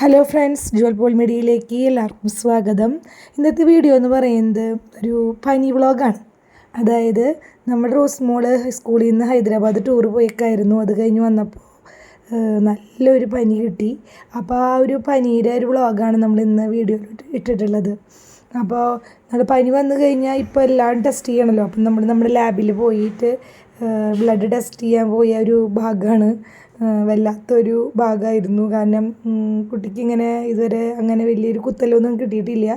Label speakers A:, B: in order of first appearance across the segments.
A: Hello friends Jual Paul മീഡിയയിലേക്ക് എല്ലാവർക്കും സ്വാഗതം. ഇന്നത്തെ വീഡിയോ എന്ന് പറയുന്നത് ഒരു പനി വ്ളോഗാണ് അതായത് നമ്മുടെ റോസ് മോൾ സ്കൂളിൽ നിന്ന് ഹൈദരാബാദ് ടൂർ പോയേക്കായിരുന്നു. അത് കഴിഞ്ഞ് വന്നപ്പോൾ നല്ലൊരു പനി കിട്ടി. അപ്പോൾ ആ ഒരു പനിയുടെ ഒരു വ്ളോഗാണ് നമ്മൾ ഇന്ന് വീഡിയോയിൽ ഇട്ടിട്ടുള്ളത്. അപ്പോൾ നമ്മൾ പനി വന്നു കഴിഞ്ഞാൽ ഇപ്പോൾ എല്ലാം ടെസ്റ്റ് ചെയ്യണമല്ലോ അപ്പം നമ്മൾ നമ്മുടെ ലാബിൽ പോയിട്ട് ബ്ലഡ് ടെസ്റ്റ് ചെയ്യാൻ പോയ ഒരു ഭാഗമാണ് വല്ലാത്തൊരു ഭാഗമായിരുന്നു കാരണം കുട്ടിക്ക് ഇങ്ങനെ ഇതുവരെ അങ്ങനെ വലിയൊരു കുത്തലൊന്നും കിട്ടിയിട്ടില്ല.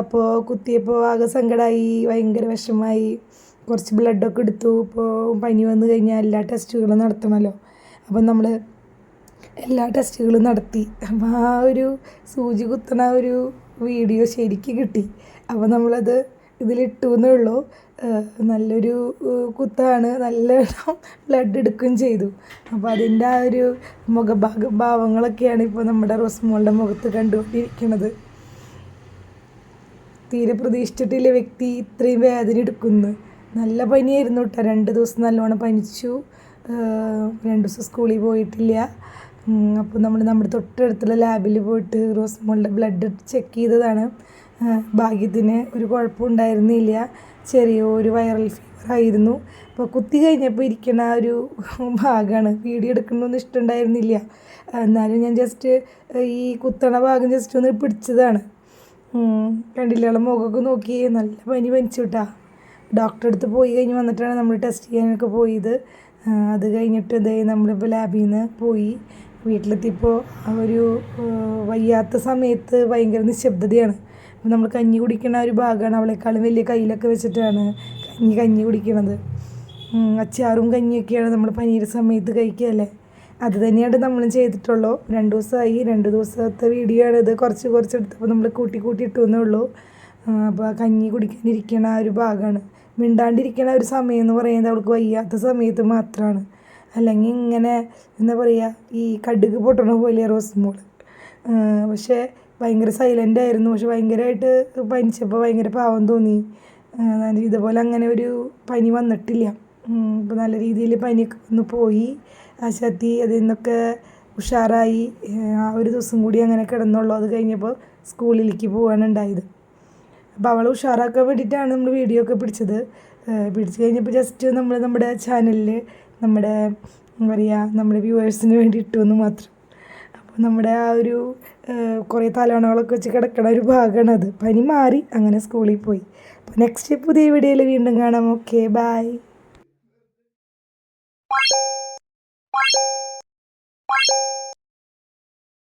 A: അപ്പോൾ കുത്തിയപ്പോൾ ആകെ സങ്കടമായി ഭയങ്കര വിഷമായി. കുറച്ച് ബ്ലഡൊക്കെ എടുത്തു. ഇപ്പോൾ പനി വന്നു കഴിഞ്ഞാൽ എല്ലാ ടെസ്റ്റുകളും നടത്തണമല്ലോ അപ്പം നമ്മൾ എല്ലാ ടെസ്റ്റുകളും നടത്തി. അപ്പോൾ ആ ഒരു സൂചി കുത്തണ ഒരു വീഡിയോ ശരിക്ക് കിട്ടി. അപ്പോൾ നമ്മളത് ഇതിലിട്ടു എന്നേ ഉള്ളൂ നല്ലൊരു കുത്താണ്. നല്ല ബ്ലഡ് എടുക്കുകയും ചെയ്തു. അപ്പോൾ അതിന്റെ ആ ഒരു മുഖഭാഗ ഭാവങ്ങളൊക്കെയാണ് ഇപ്പോൾ നമ്മുടെ റോസ്മോളുടെ മുഖത്ത് കണ്ടുകൊണ്ടിരിക്കുന്നത്. തീരെ പ്രതീക്ഷിച്ചിട്ടില്ല വ്യക്തി ഇത്രയും വേദന എടുക്കുന്നു. നല്ല പനിയായിരുന്നു കേട്ടോ. രണ്ട് ദിവസം നല്ലോണം പനിച്ചു. രണ്ട് ദിവസം സ്കൂളിൽ പോയിട്ടില്ല. അപ്പോൾ നമ്മൾ നമ്മുടെ തൊട്ടടുത്തുള്ള ലാബിൽ പോയിട്ട് റോസ്മോളുടെ ബ്ലഡ് ചെക്ക് ചെയ്തതാണ്. ഭാഗ്യത്തിന് ഒരു കുഴപ്പം കുഴപ്പമുണ്ടായിരുന്നില്ല ചെറിയൊരു വൈറൽ ഫീവർ ആയിരുന്നു. അപ്പോൾ കുത്തി കഴിഞ്ഞപ്പോൾ ഇരിക്കുന്ന ഒരു ഭാഗമാണ് വീഡിയോ എടുക്കണമെന്ന് ഇഷ്ടമുണ്ടായിരുന്നില്ല. എന്നാലും ഞാൻ ജസ്റ്റ് ഈ കുത്തണ ഭാഗം ജസ്റ്റ് ഒന്ന് പിടിച്ചതാണ്. ഉം. കണ്ടില്ല അവളെ മുഖമൊക്കെ നോക്കി. നല്ല പനി പനിച്ചു വിട്ടാ ഡോക്ടറെ അടുത്ത് പോയി കഴിഞ്ഞ് വന്നിട്ടാണ് നമ്മൾ ടെസ്റ്റ് ചെയ്യാനൊക്കെ പോയത്. അത് കഴിഞ്ഞിട്ട് ഇതേ നമ്മളിപ്പോൾ ലാബിൽ നിന്ന് പോയി. വീട്ടിലെത്തിയപ്പോൾ ഒരു വയ്യാത്ത സമയത്ത് ഭയങ്കര നിശബ്ദതയാണ്. അപ്പോൾ നമ്മൾ കഞ്ഞി കുടിക്കുന്ന ഒരു ഭാഗമാണ് അവളെക്കാളും വലിയ കയ്യിലൊക്കെ വെച്ചിട്ടാണ് കഞ്ഞി കഞ്ഞി കുടിക്കണത്. ഉം, അച്ചാറും കഞ്ഞിയൊക്കെയാണ് നമ്മൾ പനീർ സമയത്ത് കഴിക്കുകയല്ലേ അത് തന്നെയാണ് നമ്മളും ചെയ്തിട്ടുള്ളൂ. രണ്ട് ദിവസമായി രണ്ട് ദിവസത്തെ വീഡിയോ ആണ് ഇത്. കുറച്ച് കുറച്ച് എടുത്തപ്പോൾ നമ്മൾ കൂട്ടി കൂട്ടി ഇട്ടു എന്നേ ഉള്ളൂ. അപ്പോൾ കഞ്ഞി കുടിക്കാനിരിക്കണ ഒരു ഭാഗമാണ്. മിണ്ടാണ്ടിരിക്കണ ഒരു സമയം എന്ന് പറയുന്നത് അവൾക്ക് വയ്യാത്ത സമയത്ത് മാത്രമാണ്. അല്ലെങ്കിൽ ഇങ്ങനെ എന്താ പറയുക ഈ കടുക് പൊട്ടണ പോലെ റോസ് മോൾ പക്ഷേ ഭയങ്കര സൈലന്റ് ആയിരുന്നു. പക്ഷെ ഭയങ്കരമായിട്ട് പനിച്ചപ്പോൾ ഭയങ്കര പാവം തോന്നി. ഇതുപോലെ അങ്ങനെ ഒരു പനി വന്നിട്ടില്ല. ഇപ്പോൾ നല്ല രീതിയിൽ പനിയൊക്കെ വന്ന് പോയി. ആശാത്തി അതിൽ നിന്നൊക്കെ ഉഷാറായി. ആ ഒരു ദിവസം കൂടി അങ്ങനെ കിടന്നുള്ളൂ. അത് കഴിഞ്ഞപ്പോൾ സ്കൂളിലേക്ക് പോവാണ് ഉണ്ടായത്. അപ്പോൾ അവളെ ഉഷാറാക്കാൻ വേണ്ടിയിട്ടാണ് നമ്മൾ വീഡിയോ ഒക്കെ പിടിച്ചത്. പിടിച്ചു കഴിഞ്ഞപ്പോൾ ജസ്റ്റ് നമ്മൾ നമ്മുടെ ചാനലിൽ നമ്മുടെ എന്താ പറയുക നമ്മുടെ വ്യൂവേഴ്സിന് വേണ്ടി ഇട്ടു എന്ന് മാത്രം. അപ്പോൾ നമ്മുടെ ആ ഒരു കുറേ തലവണകളൊക്കെ വെച്ച് കിടക്കണ ഒരു ഭാഗമാണ് അത് പനി മാറി അങ്ങനെ സ്കൂളിൽ പോയി. അപ്പോൾ നെക്സ്റ്റ് പുതിയ വീഡിയോയിൽ വീണ്ടും കാണാം. Okay bye